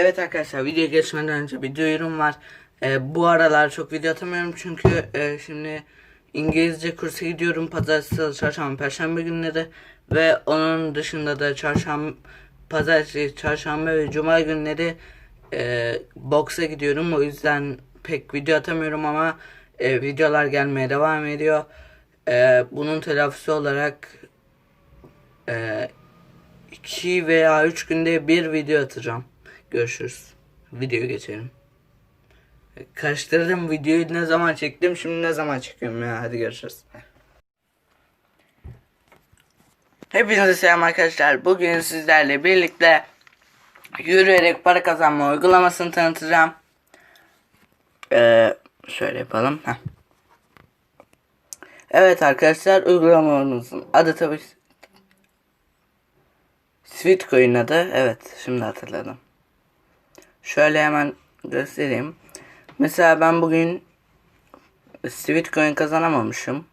Evet arkadaşlar video geçmeden önce bir duyurum var. Ee, bu aralar çok video atamıyorum çünkü e, şimdi İngilizce kursa gidiyorum pazartesi, çarşamba, perşembe günleri ve onun dışında da çarşamba, pazartesi, çarşamba ve cuma günleri e, boksa gidiyorum. O yüzden pek video atamıyorum ama e, videolar gelmeye devam ediyor. E, bunun telafisi olarak e, 2 veya 3 günde bir video atacağım. Görüşürüz. Videoya geçelim. Karıştırdım videoyu ne zaman çektim şimdi ne zaman çekiyorum ya hadi görüşürüz. Hepinize selam arkadaşlar. Bugün sizlerle birlikte yürüyerek para kazanma uygulamasını tanıtacağım. Ee, şöyle yapalım. Heh. Evet arkadaşlar uygulamamızın adı tabii Sweetcoin adı. Evet şimdi hatırladım. Şöyle hemen göstereyim. Mesela ben bugün Sweetcoin kazanamamışım.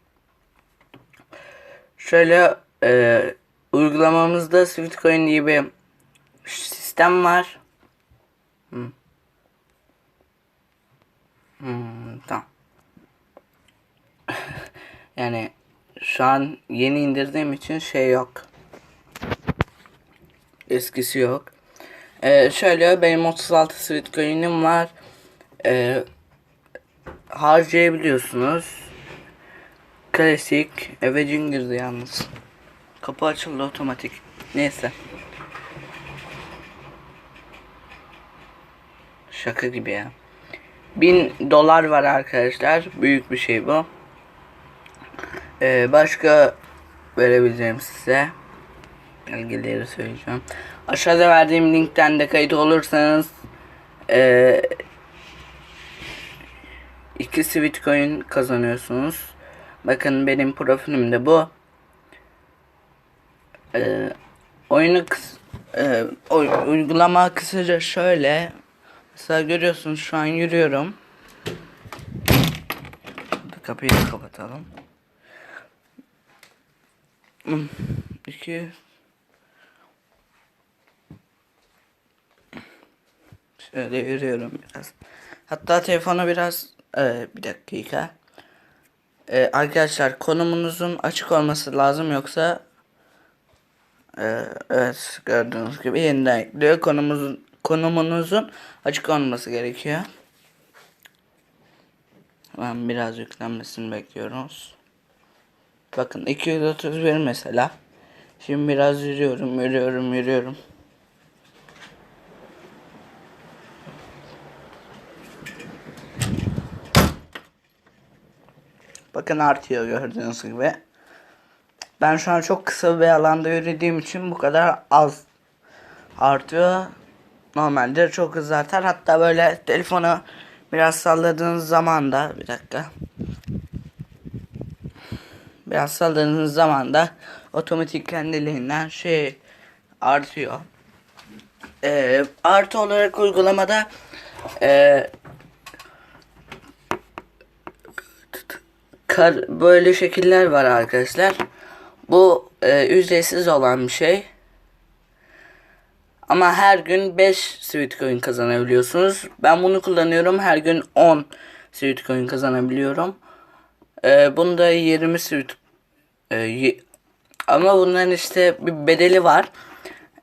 Şöyle e, uygulamamızda Sweetcoin diye bir sistem var. Hmm. Hmm, tamam. yani şu an yeni indirdiğim için şey yok. Eskisi yok. Ee, şöyle benim 36 sweet coin'im var. Ee, harcayabiliyorsunuz. Klasik. Eve girdi yalnız. Kapı açıldı otomatik. Neyse. Şaka gibi ya. 1000 dolar var arkadaşlar. Büyük bir şey bu. Ee, başka verebileceğim size belgeleri söyleyeceğim. Aşağıda verdiğim linkten de kayıt olursanız e, iki sweet coin kazanıyorsunuz. Bakın benim profilim de bu. E, oyunu kıs e, uygulama kısaca şöyle. Mesela görüyorsunuz şu an yürüyorum. Kapıyı kapatalım. Hmm, 2 Şöyle yürüyorum biraz. Hatta telefonu biraz e, bir dakika. E, arkadaşlar konumunuzun açık olması lazım yoksa e, evet gördüğünüz gibi yeniden ekliyor. Konumuzun konumunuzun açık olması gerekiyor. Ben biraz yüklenmesini bekliyoruz. Bakın 231 mesela. Şimdi biraz yürüyorum, yürüyorum, yürüyorum. Bakın artıyor gördüğünüz gibi. Ben şu an çok kısa bir alanda yürüdüğüm için bu kadar az artıyor. Normalde çok hızlı artar. Hatta böyle telefonu biraz salladığınız zaman da bir dakika. Biraz salladığınız zaman da otomatik kendiliğinden şey artıyor. Ee, artı olarak uygulamada e, kar, böyle şekiller var arkadaşlar. Bu e, ücretsiz olan bir şey. Ama her gün 5 Sweetcoin kazanabiliyorsunuz. Ben bunu kullanıyorum. Her gün 10 Sweetcoin kazanabiliyorum. E, bunda 20 Sweet e, ama bunların işte bir bedeli var.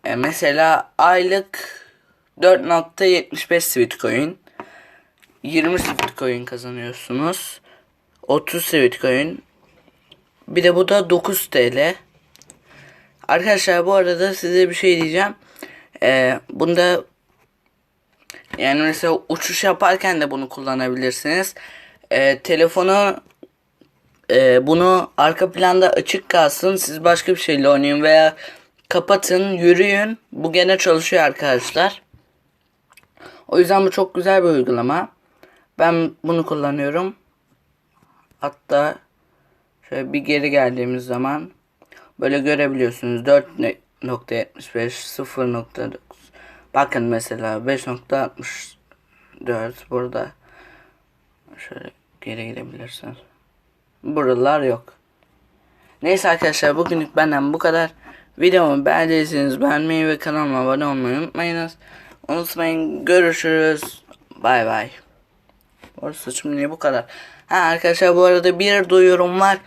E, mesela aylık 4.75 Sweetcoin. 20 Sweetcoin kazanıyorsunuz. 30 Sweetcoin. Bir de bu da 9 TL. Arkadaşlar bu arada size bir şey diyeceğim. Ee, bunda yani mesela uçuş yaparken de bunu kullanabilirsiniz. Ee, telefonu e, bunu arka planda açık kalsın. Siz başka bir şeyle oynayın veya kapatın, yürüyün. Bu gene çalışıyor arkadaşlar. O yüzden bu çok güzel bir uygulama. Ben bunu kullanıyorum. Hatta şöyle bir geri geldiğimiz zaman böyle görebiliyorsunuz 4.75 0.9 bakın mesela 5.64 burada şöyle geri gidebilirsiniz buralar yok neyse arkadaşlar bugünlük benden bu kadar videomu beğendiyseniz beğenmeyi ve kanalıma abone olmayı unutmayınız unutmayın. Görüşürüz. Bay bay. Orası saçım niye bu kadar? Ha arkadaşlar bu arada bir duyurum var.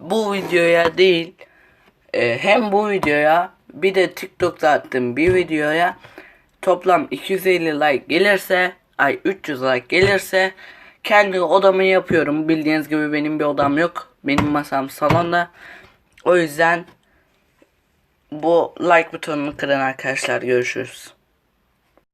Bu videoya değil. e, hem bu videoya bir de TikTok'ta attığım bir videoya toplam 250 like gelirse ay 300 like gelirse kendi odamı yapıyorum. Bildiğiniz gibi benim bir odam yok. Benim masam salonda. O yüzden bu like butonunu kırın arkadaşlar. Görüşürüz.